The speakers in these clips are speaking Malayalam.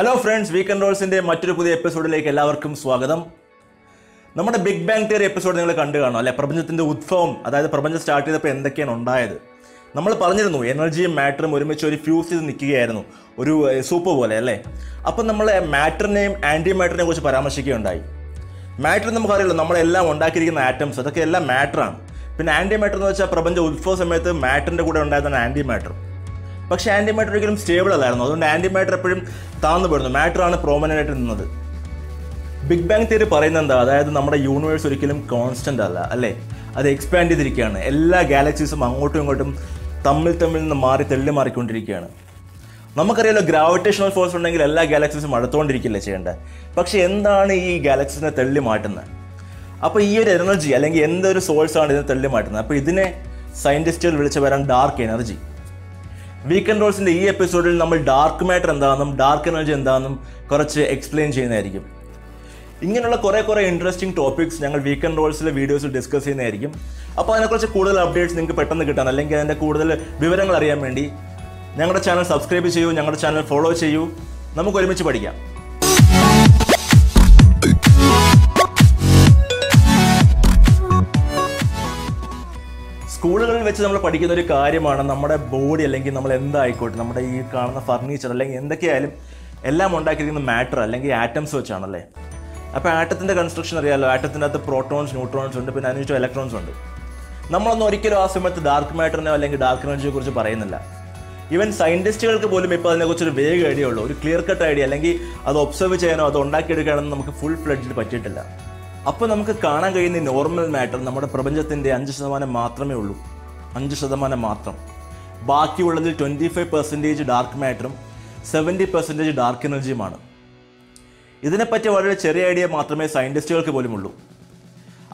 ഹലോ ഫ്രണ്ട്സ് വീക്കെൻഡ് റോൾസിന്റെ മറ്റൊരു പുതിയ എപ്പിസോഡിലേക്ക് എല്ലാവർക്കും സ്വാഗതം. നമ്മുടെ ബിഗ് ബാങ് തിയറി എപ്പിസോഡ് നിങ്ങൾ കണ്ടു കാണും അല്ലെ? പ്രപഞ്ചത്തിന്റെ ഉത്ഭവം അതായത് പ്രപഞ്ചം സ്റ്റാർട്ട് ചെയ്തപ്പോൾ എന്തൊക്കെയാണ് ഉണ്ടായത്? നമ്മൾ പറഞ്ഞിരുന്നു എനർജിയും മാറ്ററും ഒരുമിച്ച് ഒരു ഫ്യൂസ് ചെയ്ത് നിൽക്കുകയായിരുന്നു ഒരു സൂപ്പ് പോലെ അല്ലേ? അപ്പം നമ്മൾ മാറ്ററിനെയും ആന്റി മാറ്ററിനെയും കുറിച്ച് പരാമർശിക്കുകയുണ്ടായി. മാറ്റർ നമുക്കറിയാലോ നമ്മളെല്ലാം ഉണ്ടാക്കിയിരിക്കുന്ന ആറ്റംസ് അതൊക്കെ എല്ലാം മാറ്ററാണ് പിന്നെ ആന്റി മാറ്റർ എന്ന് വെച്ചാൽ പ്രപഞ്ച ഉത്ഭവ സമയത്ത് മാറ്ററിന്റെ കൂടെ ഉണ്ടായതാണ് ആന്റി മാറ്റർ പക്ഷേ ആന്റി മാറ്റർ ഒരിക്കലും സ്റ്റേബിൾ അല്ലായിരുന്നു. അതുകൊണ്ട് ആന്റി മാറ്റർ എപ്പോഴും താന്നു പോയിരുന്നു. മാറ്ററാണ് പ്രോമനന്റ് ആയിട്ട് നിന്നത് ബിഗ് ബാങ് തിയറി പറയുന്നത് എന്താ? അതായത് നമ്മുടെ യൂണിവേഴ്സ് ഒരിക്കലും കോൺസ്റ്റന്റ് അല്ല അല്ലേ? അത് എക്സ്പാൻഡ് ചെയ്തിരിക്കുകയാണ്. എല്ലാ ഗാലക്സീസും അങ്ങോട്ടും ഇങ്ങോട്ടും തമ്മിൽ തമ്മിൽ നിന്ന് മാറി തെള്ളി മാറിക്കൊണ്ടിരിക്കുകയാണ്. നമുക്കറിയാലോ ഗ്രാവിറ്റേഷണൽ ഫോഴ്സ് ഉണ്ടെങ്കിൽ എല്ലാ ഗാലക്സീസും അടുത്തുകൊണ്ടിരിക്കില്ലേ ചെയ്യേണ്ടത്? പക്ഷേ എന്താണ് ഈ ഗാലക്സീസിനെ തള്ളി മാറ്റുന്നത്? അപ്പോൾ ഈ ഒരു എനർജി അല്ലെങ്കിൽ എന്തൊരു സോഴ്സാണ് ഇതിനെ തള്ളി മാറ്റുന്നത്? അപ്പോൾ ഇതിനെ സയന്റിസ്റ്റുകൾ വിളിച്ച് വരാൻ ഡാർക്ക് എനർജി വീക്കെൻഡ് റോൾസിന്റെ ഈ എപ്പിസോഡിൽ നമ്മൾ ഡാർക്ക് മാറ്റർ എന്താണെന്നും ഡാർക്ക് എനർജി എന്താണെന്നും കുറച്ച് എക്സ്പ്ലെയിൻ ചെയ്യുന്നതായിരിക്കും. ഇങ്ങനെയുള്ള കുറേ കുറേ ഇൻട്രസ്റ്റിംഗ് ടോപ്പിക്സ് ഞങ്ങൾ വീക്കെൻഡ് റോൾസിലെ വീഡിയോസിൽ ഡിസ്കസ് ചെയ്യുന്നതായിരിക്കും. അപ്പോൾ അതിനെക്കുറിച്ച് കൂടുതൽ അപ്ഡേറ്റ്സ് നിങ്ങൾക്ക് പെട്ടെന്ന് കിട്ടാൻ അല്ലെങ്കിൽ അതിന്റെ കൂടുതൽ വിവരങ്ങൾ അറിയാൻ വേണ്ടി ഞങ്ങളുടെ ചാനൽ സബ്സ്ക്രൈബ് ചെയ്യൂ ഞങ്ങളുടെ ചാനൽ ഫോളോ ചെയ്യൂ. നമുക്ക് ഒരുമിച്ച് പഠിക്കാം. സ്കൂളുകളിൽ വെച്ച് നമ്മൾ പഠിക്കുന്ന ഒരു കാര്യമാണ് നമ്മുടെ ബോഡി അല്ലെങ്കിൽ നമ്മൾ എന്തായിക്കോട്ടെ നമ്മുടെ ഈ കാണുന്ന ഫർണിച്ചർ അല്ലെങ്കിൽ എന്തൊക്കെയായാലും എല്ലാം ഉണ്ടാക്കിയിരിക്കുന്ന മാറ്റർ അല്ലെങ്കിൽ ആറ്റംസ് വെച്ചാണല്ലേ? അപ്പോൾ ആറ്റത്തിന്റെ കൺസ്ട്രക്ഷൻ അറിയാമല്ലോ ആറ്റത്തിന്റെ അകത്ത് പ്രോട്ടോൺസ് ന്യൂട്രോൺസ് ഉണ്ട് പിന്നെ അതിനുശേഷം ഇലക്ട്രോൺസ് ഉണ്ട്. നമ്മളൊന്നും ഒരിക്കലും ആ സമയത്ത് ഡാർക്ക് മാറ്ററിനോ അല്ലെങ്കിൽ ഡാർക്ക് എനർജിയെ കുറിച്ച് പറയുന്നില്ല. ഈവൻ സയന്റിസ്റ്റുകൾക്ക് പോലും ഇപ്പോൾ അതിനെക്കുറിച്ച് ഒരു വേഗ ഐഡിയ ഉള്ളൂ. ഒരു ക്ലിയർ കട്ട് ഐഡിയ അല്ലെങ്കിൽ അത് ഒബ്സർവ് ചെയ്യാനോ അത് ഉണ്ടാക്കിയെടുക്കാനോ നമുക്ക് ഫുൾ ഫ്ലഡ്ജിൽ പറ്റിയിട്ടില്ല. അപ്പോൾ നമുക്ക് കാണാൻ കഴിയുന്ന നോർമൽ മാറ്റർ നമ്മുടെ പ്രപഞ്ചത്തിന്റെ അഞ്ച് ശതമാനം മാത്രമേ ഉള്ളൂ. അഞ്ച് ശതമാനം മാത്രം. ബാക്കിയുള്ളതിൽ ട്വന്റി ഫൈവ് പെർസെന്റേജ് ഡാർക്ക് മാറ്ററും സെവന്റി പെർസെന്റേജ് ഡാർക്ക് എനർജിയുമാണ് ഇതിനെപ്പറ്റി വളരെ ചെറിയ ഐഡിയ മാത്രമേ സയന്റിസ്റ്റുകൾക്ക് പോലും ഉള്ളൂ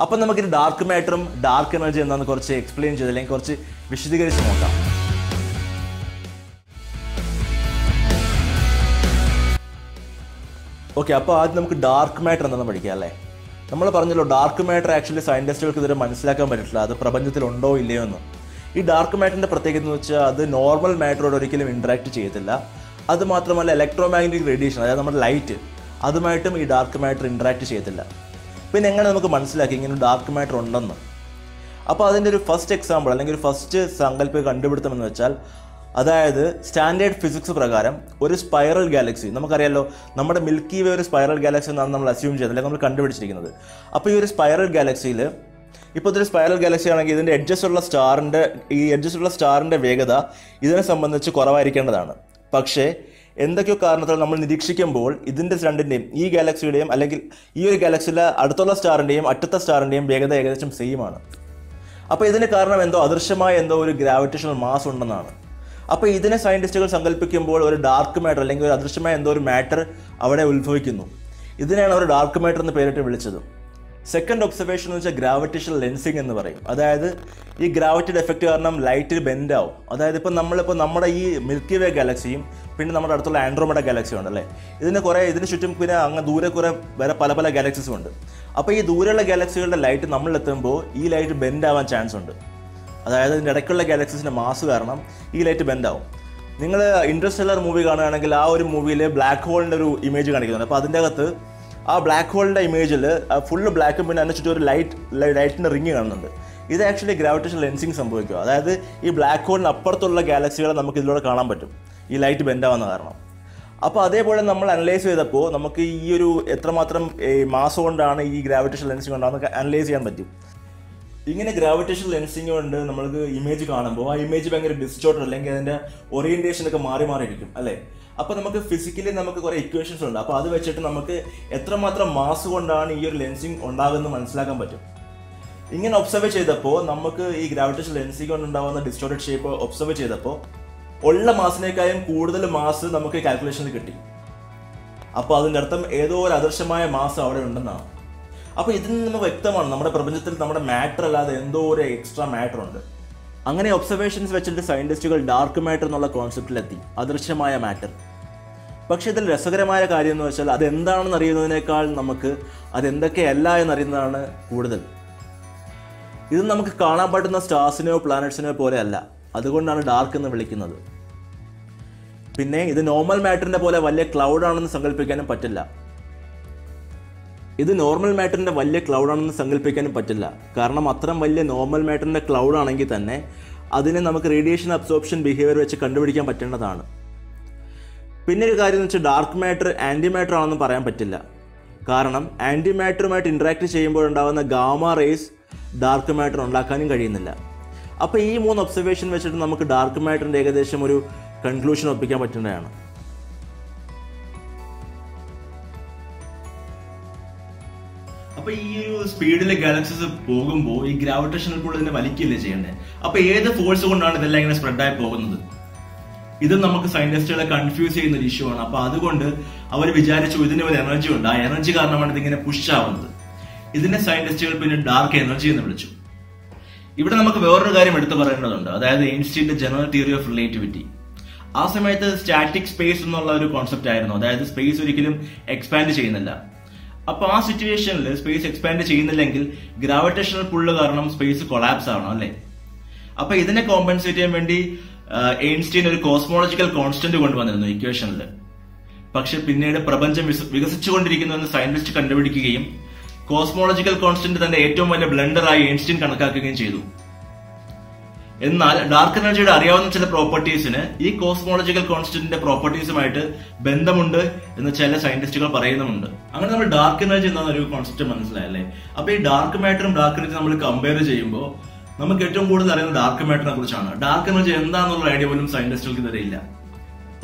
അപ്പം നമുക്കിത് ഡാർക്ക് മാറ്ററും ഡാർക്ക് എനർജി എന്താണെന്ന് കുറച്ച് എക്സ്പ്ലെയിൻ ചെയ്ത് അല്ലെങ്കിൽ കുറച്ച് വിശദീകരിച്ച് നോക്കാം. ഓക്കെ അപ്പോൾ ആദ്യം നമുക്ക് ഡാർക്ക് മാറ്റർ എന്താണെന്ന് പഠിക്കാം അല്ലേ? നമ്മൾ പറഞ്ഞല്ലോ ഡാർക്ക് മാറ്റർ ആക്ച്വലി സയന്റിസ്റ്റുകൾക്ക് ഇതുവരെ മനസ്സിലാക്കാൻ പറ്റില്ല അത് പ്രപഞ്ചത്തിൽ ഉണ്ടോ ഇല്ലയോ എന്ന്. ഈ ഡാർക്ക് മാറ്ററിന്റെ പ്രത്യേകത എന്ന് വെച്ചാൽ അത് നോർമൽ മാറ്ററോട് ഒരിക്കലും ഇൻട്രാക്ട് ചെയ്യത്തില്ല. അത് മാത്രമല്ല ഇലക്ട്രോ മാഗ്നറ്റിക് റേഡിയേഷൻ അതായത് നമ്മുടെ ലൈറ്റ് അതുമായിട്ടും ഈ ഡാർക്ക് മാറ്റർ ഇൻട്രാക്ട് ചെയ്യത്തില്ല. പിന്നെ എങ്ങനെ നമുക്ക് മനസ്സിലാക്കി ഇങ്ങനെ ഡാർക്ക് മാറ്റർ ഉണ്ടെന്ന്? അപ്പോൾ അതിന്റെ ഒരു ഫസ്റ്റ് എക്സാമ്പിൾ അല്ലെങ്കിൽ ഒരു ഫസ്റ്റ് സങ്കല്പ കണ്ടുപിടുത്തം എന്ന് വെച്ചാൽ അതായത് സ്റ്റാൻഡേർഡ് ഫിസിക്സ് പ്രകാരം ഒരു സ്പൈറൽ ഗാലക്സി നമുക്കറിയാലോ നമ്മുടെ മിൽക്കി വേ ഒരു സ്പൈറൽ ഗാലക്സി എന്നാണ് നമ്മൾ അസ്യൂം ചെയ്തത് അല്ലെങ്കിൽ നമ്മൾ കണ്ടുപിടിച്ചിരിക്കുന്നത്. അപ്പോൾ ഈ ഒരു സ്പൈറൽ ഗാലക്സിയിൽ ഇപ്പോൾ ഇതൊരു സ്പൈറൽ ഗാലക്സി ആണെങ്കിൽ ഇതിന്റെ എഡ്ജസ് ഉള്ള സ്റ്റാറിന്റെ ഈ എഡ്ജസ് ഉള്ള സ്റ്റാറിന്റെ വേഗത ഇതിനെ സംബന്ധിച്ച് കുറവായിരിക്കേണ്ടതാണ്. പക്ഷേ എന്തൊക്കെയോ കാരണത്താൽ നമ്മൾ നിരീക്ഷിക്കുമ്പോൾ ഇതിന്റെ രണ്ടിന്റെയും ഈ ഗാലക്സിയുടെയും അല്ലെങ്കിൽ ഈ ഒരു ഗാലക്സിയിലെ അടുത്തുള്ള സ്റ്റാറിന്റെയും അറ്റത്തെ സ്റ്റാറിന്റെയും വേഗത ഏകദേശം സെയിം ആണ്. അപ്പോൾ ഇതിന് കാരണം എന്തോ? അദൃശ്യമായ എന്തോ ഒരു ഗ്രാവിറ്റേഷണൽ മാസ് ഉണ്ടെന്നാണ്. അപ്പോൾ ഇതിനെ സയന്റിസ്റ്റുകൾ സങ്കല്പിക്കുമ്പോൾ ഒരു ഡാർക്ക് മാറ്റർ അല്ലെങ്കിൽ ഒരു അദൃശ്യമായ എന്തോ ഒരു മാറ്റർ അവിടെ ഉത്ഭവിക്കുന്നു. ഇതിനെയാണ് അവർ ഡാർക്ക് മാറ്റർ എന്ന് പേരിട്ട് വിളിച്ചത്. സെക്കൻഡ് ഒബ്സർവേഷൻ എന്ന് വെച്ചാൽ ഗ്രാവിറ്റേഷൻ ലെൻസിങ് എന്ന് പറയും. അതായത് ഈ ഗ്രാവിറ്റിയുടെ എഫക്റ്റ് കാരണം ലൈറ്റ് ബെൻഡ് ആവും. അതായത് ഇപ്പോൾ നമ്മളിപ്പോൾ നമ്മുടെ ഈ മിൽക്കി വേ ഗാലക്സിയും പിന്നെ നമ്മുടെ അടുത്തുള്ള ആൻഡ്രോമഡ ഗാലക്സി ഉണ്ടല്ലേ? ഇതിന് കുറേ ഇതിന് ചുറ്റും പിന്നെ അങ്ങ് ദൂരെ കുറേ വേറെ പല പല ഗാലക്സീസും ഉണ്ട്. അപ്പോൾ ഈ ദൂരെയുള്ള ഗാലക്സികളുടെ ലൈറ്റ് നമ്മളിലെത്തുമ്പോൾ ഈ ലൈറ്റ് ബെൻഡ് ആവാൻ ചാൻസ് ഉണ്ട്. അതായത് ഇതിന്റെ ഇടയ്ക്കുള്ള ഗാലക്സീസിന്റെ മാസ് കാരണം ഈ ലൈറ്റ് ബെൻഡ് ആവും. നിങ്ങൾ ഇൻട്രസ്റ്റെല്ലർ മൂവി കാണുകയാണെങ്കിൽ ആ ഒരു മൂവിയിൽ ബ്ലാക്ക് ഹോളിന്റെ ഒരു ഇമേജ് കാണിക്കുന്നുണ്ട്. അപ്പോൾ അതിന്റെ അകത്ത് ആ ബ്ലാക്ക് ഹോളിന്റെ ഇമേജിൽ ഫുള്ള് ബ്ലാക്കും പിന്നെ അതിന് ചുറ്റും ഒരു ലൈറ്റ് ലൈറ്റിന്റെ റിങ് കാണുന്നുണ്ട്. ഇത് ആക്ച്വലി ഗ്രാവിറ്റേഷൻ ലെൻസിങ് സംഭവിക്കുക അതായത് ഈ ബ്ലാക്ക് ഹോളിന് അപ്പുറത്തുള്ള ഗാലക്സികളെ നമുക്ക് ഇതിലൂടെ കാണാൻ പറ്റും. ഈ ലൈറ്റ് ബെൻഡാവുന്ന കാരണം. അപ്പോൾ അതേപോലെ നമ്മൾ അനലൈസ് ചെയ്തപ്പോൾ നമുക്ക് ഈ ഒരു എത്രമാത്രം മാസം കൊണ്ടാണ് ഈ ഗ്രാവിറ്റേഷൻ ലെൻസിങ് ഉണ്ടാകുന്ന അനലൈസ് ചെയ്യാൻ പറ്റും. ഇങ്ങനെ ഗ്രാവിറ്റേഷൻ ലെൻസിങ് കൊണ്ട് നമ്മൾക്ക് ഇമേജ് കാണുമ്പോൾ ആ ഇമേജ് ഭയങ്കര ഡിസ്റ്റോർട്ടഡ് അല്ലെങ്കിൽ അതിന്റെ ഓറിയന്റേഷൻ ഒക്കെ മാറി മാറി ഇരിക്കും അല്ലേ? അപ്പോൾ നമുക്ക് ഫിസിക്കലി നമുക്ക് കുറേ ഇക്വേഷൻസ് ഉണ്ട്. അപ്പോൾ അത് വെച്ചിട്ട് നമുക്ക് എത്രമാത്രം മാസ് കൊണ്ടാണ് ഈ ഒരു ലെൻസിങ് ഉണ്ടാകുന്നത് മനസ്സിലാക്കാൻ പറ്റും. ഇങ്ങനെ ഒബ്സർവ് ചെയ്തപ്പോൾ നമുക്ക് ഈ ഗ്രാവിറ്റേഷൻ ലെൻസിങ് കൊണ്ടുണ്ടാകുന്ന ഡിസ്റ്റോർട്ടഡ് ഷേപ്പ് ഒബ്സർവ് ചെയ്തപ്പോൾ ഉള്ള മാസിനേക്കാളും കൂടുതൽ മാസ് നമുക്ക് കാൽക്കുലേഷനിൽ കിട്ടി. അപ്പോൾ അതിന്റെ അർത്ഥം ഏതോ ഒരു അദൃശ്യമായ മാസം അവിടെ ഉണ്ടെന്നാണ്. അപ്പോൾ ഇതിൽ നിന്ന് വ്യക്തമാണ് നമ്മുടെ പ്രപഞ്ചത്തിൽ നമ്മുടെ മാറ്റർ അല്ലാതെ എന്തോ ഒരു എക്സ്ട്രാ മാറ്റർ ഉണ്ട്. അങ്ങനെ ഒബ്സർവേഷൻസ് വെച്ചിട്ട് സയന്റിസ്റ്റുകൾ ഡാർക്ക് മാറ്റർ എന്നുള്ള കോൺസെപ്റ്റിലെത്തി അദൃശ്യമായ മാറ്റർ പക്ഷേ ഇതിൽ രസകരമായ കാര്യം എന്ന് വെച്ചാൽ അതെന്താണെന്ന് അറിയുന്നതിനേക്കാൾ നമുക്ക് അതെന്തൊക്കെയല്ല എന്നറിയുന്നതാണ് കൂടുതൽ. ഇത് നമുക്ക് കാണാൻ പറ്റുന്ന സ്റ്റാർസിനെയോ പ്ലാനറ്റ്സിനെയോ പോലെയല്ല അതുകൊണ്ടാണ് ഡാർക്ക് എന്ന് വിളിക്കുന്നത്. പിന്നെ ഇത് നോർമൽ മാറ്ററിന്റെ പോലെ വലിയ ക്ലൗഡാണെന്ന് സങ്കല്പിക്കാനും പറ്റില്ല. ഇത് നോർമൽ മാറ്ററിന്റെ വലിയ ക്ലൗഡാണെന്ന് സങ്കല്പിക്കാനും പറ്റില്ല. കാരണം അത്രയും വലിയ നോർമൽ മാറ്ററിന്റെ ക്ലൗഡ് ആണെങ്കിൽ തന്നെ അതിനെ നമുക്ക് റേഡിയേഷൻ അബ്സോർപ്ഷൻ ബിഹേവിയർ വെച്ച് കണ്ടുപിടിക്കാൻ പറ്റേണ്ടതാണ്. പിന്നെ ഒരു കാര്യം എന്ന് വെച്ചാൽ ഡാർക്ക് മാറ്റർ ആന്റി മാറ്റർ ആണെന്ന് പറയാൻ പറ്റില്ല. കാരണം ആന്റി മാറ്ററുമായിട്ട് ഇൻട്രാക്ട് ചെയ്യുമ്പോഴുണ്ടാകുന്ന ഗാമ റേസ് ഡാർക്ക് മാറ്റർ ഉണ്ടാക്കാനും കഴിയുന്നില്ല. അപ്പോൾ ഈ മൂന്ന് ഒബ്സർവേഷൻ വെച്ചിട്ട് നമുക്ക് ഡാർക്ക് മാറ്ററിന്റെ ഏകദേശം ഒരു കൺക്ലൂഷൻ ഒപ്പിക്കാൻ പറ്റുന്നതാണ്. അപ്പൊ ഈ ഒരു സ്പീഡിൽ ഗാലക്സീസ് പോകുമ്പോൾ ഈ ഗ്രാവിറ്റേഷണൽ പുൾ തന്നെ വലിക്കില്ലേ ചെയ്യേണ്ടത് അപ്പൊ ഏത് ഫോഴ്സ് കൊണ്ടാണ് ഇതെല്ലാം ഇങ്ങനെ സ്പ്രെഡ് ആയി പോകുന്നത്? ഇത് നമുക്ക് സയന്റിസ്റ്റുകളെ കൺഫ്യൂസ് ചെയ്യുന്ന ഒരു ഇഷ്യൂ ആണ്. അപ്പൊ അതുകൊണ്ട് അവർ വിചാരിച്ചു ഇതിന് ഒരു എനർജി ഉണ്ട്. ആ എനർജി കാരണമാണ് ഇതിങ്ങനെ പുഷ് ആവുന്നത്. ഇതിനെ സയന്റിസ്റ്റുകൾ പിന്നെ ഡാർക്ക് എനർജി എന്ന് വിളിച്ചു. ഇവിടെ നമുക്ക് വേറൊരു കാര്യം എടുത്തു പറയേണ്ടതുണ്ട്. അതായത് എയിൻസ്റ്റീന്റെ ജനറൽ തിയറി ഓഫ് റിലേറ്റിവിറ്റി ആ സമയത്ത് സ്റ്റാറ്റിക് സ്പേസ് എന്നുള്ള ഒരു കോൺസെപ്റ്റ് ആയിരുന്നു. അതായത് സ്പേസ് ഒരിക്കലും എക്സ്പാൻഡ് ചെയ്യുന്നില്ല. അപ്പൊ ആ സിറ്റുവേഷനിൽ സ്പേസ് എക്സ്പാൻഡ് ചെയ്യുന്നില്ലെങ്കിൽ ഗ്രാവിറ്റേഷണൽ പുള്ള് കാരണം സ്പേസ് കൊളാപ്സ് ആവണം അല്ലേ? അപ്പൊ ഇതിനെ കോമ്പൻസേറ്റ് ചെയ്യാൻ വേണ്ടി എയിൻസ്റ്റീൻ ഒരു കോസ്മോളജിക്കൽ കോൺസ്റ്റന്റ് കൊണ്ടുവന്നിരുന്നു ഇക്വേഷനിൽ പക്ഷെ പിന്നീട് പ്രപഞ്ചം വികസിച്ചുകൊണ്ടിരിക്കുന്നുവെന്ന് സയന്റിസ്റ്റ് കണ്ടുപിടിക്കുകയും കോസ്മോളജിക്കൽ കോൺസ്റ്റന്റ് തന്റെ ഏറ്റവും വലിയ ബ്ലണ്ടറായി എയിൻസ്റ്റീൻ കണക്കാക്കുകയും ചെയ്തു. എന്നാൽ ഡാർക്ക് എനർജിയുടെ അറിയാവുന്ന ചില പ്രോപ്പർട്ടീസിന് ഈ കോസ്മോളജിക്കൽ കോൺസ്റ്റന്റിന്റെ പ്രോപ്പർട്ടീസുമായിട്ട് ബന്ധമുണ്ട് എന്ന് ചില സയന്റിസ്റ്റുകൾ പറയുന്നുമുണ്ട്. അങ്ങനെ നമ്മൾ ഡാർക്ക് എനർജി എന്ന ഒരു കോൺസെപ്റ്റ് മനസ്സിലായല്ലേ അപ്പൊ ഈ ഡാർക്ക് മാറ്ററും ഡാർക്ക് എനർജി നമ്മൾ കമ്പയർ ചെയ്യുമ്പോൾ നമുക്ക് ഏറ്റവും കൂടുതൽ അറിയുന്നത് ഡാർക്ക് മാറ്ററിനെ കുറിച്ചാണ്. ഡാർക്ക് എനർജി എന്താണെന്നുള്ള ഐഡിയ പോലും സയന്റിസ്റ്റുകൾക്ക് ഇതുവരെ ഇല്ല.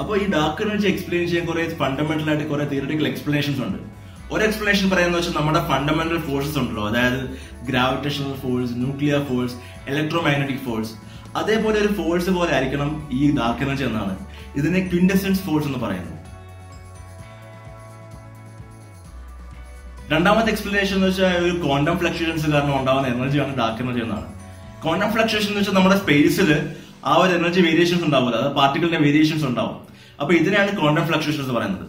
അപ്പോൾ ഈ ഡാർക്ക് എനർജി എക്സ്പ്ലെയിൻ ചെയ്യാൻ കുറെ ഫണ്ടമെന്റൽ ആയിട്ട് കുറെ തിയററ്റിക്കൽ എക്സ്പ്ലനേഷൻസ് ഉണ്ട്. ഒരു എക്സ്പ്ലനേഷൻ പറയുന്നത് വെച്ചാൽ നമ്മുടെ ഫണ്ടമെന്റൽ ഫോഴ്സസ് ഉണ്ടല്ലോ. അതായത് gravitational force nuclear force electromagnetic force അതേപോലെ ഒരു ഫോഴ്സ് പോലെ ആയിരിക്കണം ഈ ഡാർക്ക് എനർജി എന്നാണ്. ഇതിനെ ക്വിൻഡസെൻസ് ഫോഴ്സ് എന്ന് പറയുന്നത് രണ്ടാമത്തെ എക്സ്പ്ലനേഷൻ എന്ന് വെച്ചാൽ ഒരു ക്വാണ്ടം ഫ്ലക്ച്വേഷൻസ് കാരണം ഉണ്ടാകുന്ന എനർജിയാണ് ഡാർക്ക് എനർജി എന്നാണ്. ക്വാണ്ടം ഫ്ലക്ച്വേഷൻ എന്ന് വെച്ചാൽ നമ്മുടെ സ്പേസിൽ ആ ഒരു എനർജി വേരിയേഷൻസ് ഉണ്ടാവില്ല. അതായത് പാർട്ടിക്കിളിന്റെ വേരിയേഷൻസ് ഉണ്ടാവും. അപ്പൊ ഇതിനെയാണ് ക്വാണ്ടം ഫ്ലക്ച്വേഷൻസ് പറയുന്നത്.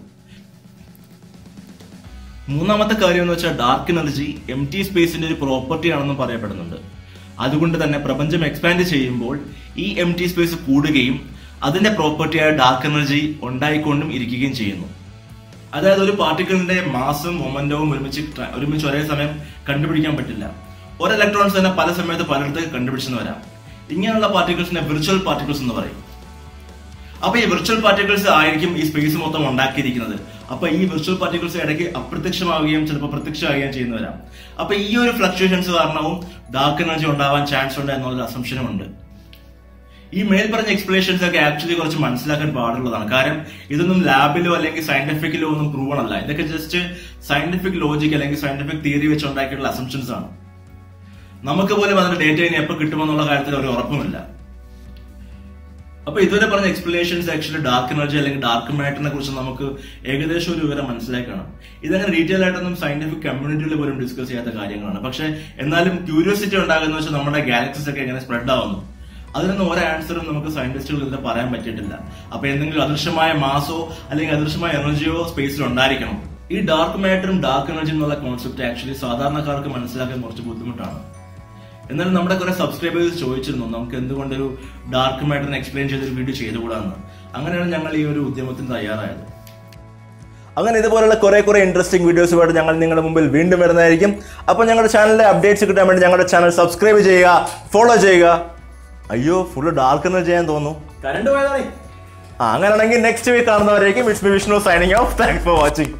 മൂന്നാമത്തെ കാര്യം എന്ന് വെച്ചാൽ ഡാർക്ക് എനർജി എം ടി സ്പേസിന്റെ ഒരു പ്രോപ്പർട്ടി ആണെന്നും പറയപ്പെടുന്നുണ്ട്. അതുകൊണ്ട് തന്നെ പ്രപഞ്ചം എക്സ്പാൻഡ് ചെയ്യുമ്പോൾ ഈ എം ടി സ്പേസ് കൂടുകയും അതിന്റെ പ്രോപ്പർട്ടിയായ ഡാർക്ക് എനർജി ഉണ്ടായിക്കൊണ്ടും ഇരിക്കുകയും ചെയ്യുന്നു. അതായത് ഒരു പാർട്ടിക്കിളിന്റെ മാസും മൊമെന്റവും ഒരുമിച്ച് ഒരുമിച്ച് ഒരേ സമയം കണ്ടുപിടിക്കാൻ പറ്റില്ല. ഒരു ഇലക്ട്രോൺസ് തന്നെ പല സമയത്ത് പലയിടത്ത് കണ്ടുപിടിച്ചെന്ന് വരാം. ഇങ്ങനെയുള്ള പാർട്ടിക്കിൾസിനെ വിർച്വൽ പാർട്ടിക്കിൾസ് എന്ന് പറയും. അപ്പൊ ഈ വിർച്വൽ പാർട്ടിക്കിൾസ് ആയിരിക്കും ഈ സ്പേസ് മൊത്തം ഉണ്ടാക്കിയിരിക്കുന്നത്. അപ്പൊ ഈ വിർച്വൽ പാർട്ടിക്കിൾസ് ഇടയ്ക്ക് അപ്രത്യക്ഷമാവുകയും ചിലപ്പോൾ പ്രത്യക്ഷമാവുകയും ചെയ്യുന്ന വരാം അപ്പൊ ഈ ഒരു ഫ്ലക്ച്വേഷൻസ് കാരണവും ഡാർക്ക് എനർജി ഉണ്ടാവാൻ ചാൻസ് ഉണ്ട് എന്നുള്ളൊരു അസംഷനും ഉണ്ട്. ഈ മേൽ പറഞ്ഞ എക്സ്പ്ലനേഷൻസ് ഒക്കെ ആക്ച്വലി കുറച്ച് മനസ്സിലാക്കാൻ പാടുള്ളതാണ്. കാരണം ഇതൊന്നും ലാബിലോ അല്ലെങ്കിൽ സയന്റിഫിക്കിലോ ഒന്നും പ്രൂവൺ അല്ല. ഇതൊക്കെ ജസ്റ്റ് സയന്റിഫിക് ലോജിക് അല്ലെങ്കിൽ സയന്റിഫിക് തിയറി വെച്ച് ഉണ്ടാക്കിയിട്ടുള്ള അസംഷൻസ് ആണ്. നമുക്ക് പോലും അതിന്റെ ഡേറ്റ ഇനി എപ്പോൾ കിട്ടുമെന്നുള്ള കാര്യത്തിൽ ഒരു ഉറപ്പുമില്ല. അപ്പൊ ഇതുവരെ പറഞ്ഞ എക്സ്പ്ലനേഷൻസ് ആക്ച്വലി ഡാർക്ക് എനർജി അല്ലെങ്കിൽ ഡാർക്ക് മാറ്ററിനെ കുറിച്ച് നമുക്ക് ഏകദേശം ഒരു വിവരം മനസ്സിലാക്കണം. ഇതങ്ങനെ ഡീറ്റെയിൽ ആയിട്ടൊന്നും സയന്റിഫിക് കമ്മ്യൂണിറ്റിയിൽ പോലും ഡിസ്കസ് ചെയ്യാത്ത കാര്യങ്ങളാണ്. പക്ഷെ എന്നാലും ക്യൂരിയോസിറ്റി ഉണ്ടാകുന്ന വെച്ചാൽ നമ്മുടെ ഗാലക്സീസ് ഒക്കെ എങ്ങനെ സ്പ്രെഡ് ആവുന്നു. അതിനൊന്നും ഒരു ആൻസറും നമുക്ക് സയന്റിസ്റ്റുകൾ ഇതുവരെ പറയാൻ പറ്റിയിട്ടില്ല. അപ്പൊ എന്തെങ്കിലും അദൃശ്യമായ മാസോ അല്ലെങ്കിൽ അദൃശ്യമായ എനർജിയോ സ്പേസിൽ ഉണ്ടായിരിക്കണം. ഈ ഡാർക്ക് മാറ്ററും ഡാർക്ക് എനർജിയും എന്നുള്ള കോൺസെപ്റ്റ് ആക്ച്വലി സാധാരണക്കാർക്ക് മനസ്സിലാക്കാൻ കുറച്ച് ബുദ്ധിമുട്ടാണ്. എന്നാലും നമ്മുടെ കുറെ സബ്സ്ക്രൈബേഴ്സ് ചോദിച്ചിരുന്നു നമുക്ക് എന്തുകൊണ്ട് ഒരു ഡാർക്ക് മാറ്ററിനെ എക്സ്പ്ലെയിൻ ചെയ്തൊരു വീഡിയോ ചെയ്തുകൂടാന്ന്? അങ്ങനെയാണ് ഞങ്ങൾ ഈ ഒരു ഉദ്യമത്തിന് തയ്യാറായത്. അങ്ങനെ ഇതുപോലുള്ള കുറെ കുറെ ഇൻട്രസ്റ്റിംഗ് വീഡിയോസുമായിട്ട് ഞങ്ങൾ നിങ്ങളുടെ മുമ്പിൽ വീണ്ടും വരുന്നതായിരിക്കും. അപ്പോൾ ഞങ്ങളുടെ ചാനലിലെ അപ്ഡേറ്റ്സ് കിട്ടാൻ വേണ്ടി ഞങ്ങളുടെ ചാനൽ സബ്സ്ക്രൈബ് ചെയ്യുക ഫോളോ ചെയ്യുക. അയ്യോ ഫുള്ള് ഡാർക്ക് എന്ന് ചെയ്യാൻ തോന്നുന്നു. കരണ്ട് പോയതാണേ. ആ അങ്ങനെയാണെങ്കിൽ next week കാണുന്നവരായിരിക്കും it's me Vishnu signing off thanks for watching